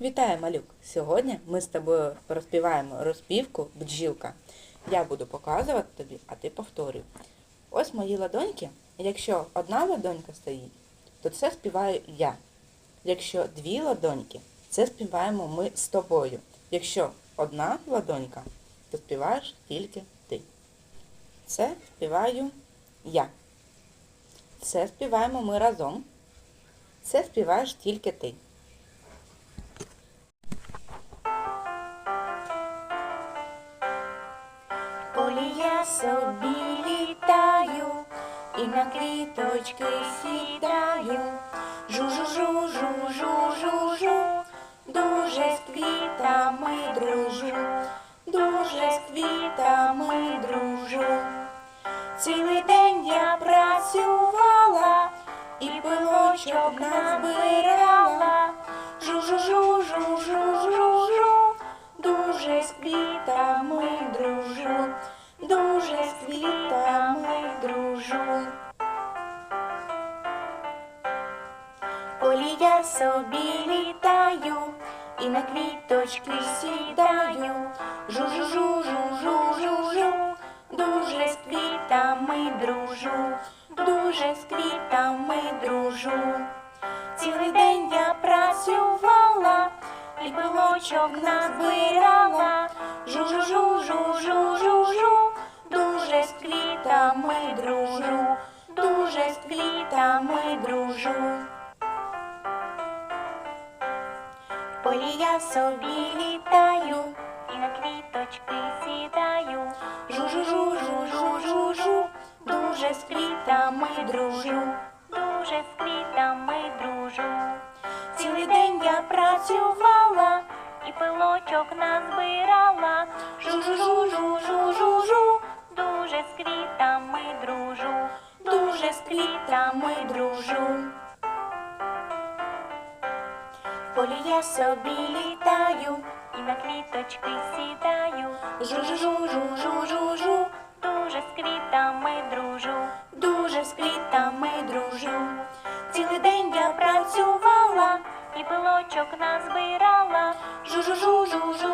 Вітаю, малюк! Сьогодні ми з тобою розпіваємо розпівку бджілка. Я буду показувати тобі, а ти повторюй. Ось мої ладоньки. Якщо одна ладонька стоїть, то це співаю я. Якщо дві ладоньки, це співаємо ми з тобою. Якщо одна ладонька, то співаєш тільки ти. Це співаю я. Це співаємо ми разом. Це співаєш тільки ти. Собі і на квіточки сідаю. Жу-жу-жу, жу-жу-жу-жу, дуже з квітами дружу, дуже з квітами дружу. Цілий день я працювала і пилочок назбирала. Жу-жу-жу, жу-жу-жу-жу, дуже з квітами дружу, дуже з квітами дружу. Полі я собі літаю і на квіточки сідаю. Жу-жу-жу, жу-жу-жу-жу, дуже з квітами дружу, дуже з квітами дружу. Цілий день я працювала і пилочок назбирала. Жу-жу-жу, жу-жу-жу-жу, з дружу. В полі я собі літаю і на квіточки сідаю. Жу-жу-жу, жу-жу-жу-жу, дуже з квітами дружу, дуже з квітами дружу. Цілий день я працювала і пилочок назбирала. Жу-жу-жу, жу-жу-жу-жу, дуже полі я собі літаю і на квіточки сідаю. Жу-жу-жу-жу-жу-жу, дуже з квітами дружу, дуже з квітами дружу. Цілий день я працювала і пилочок назбирала. Жу-жу-жу-жу-жу-жу,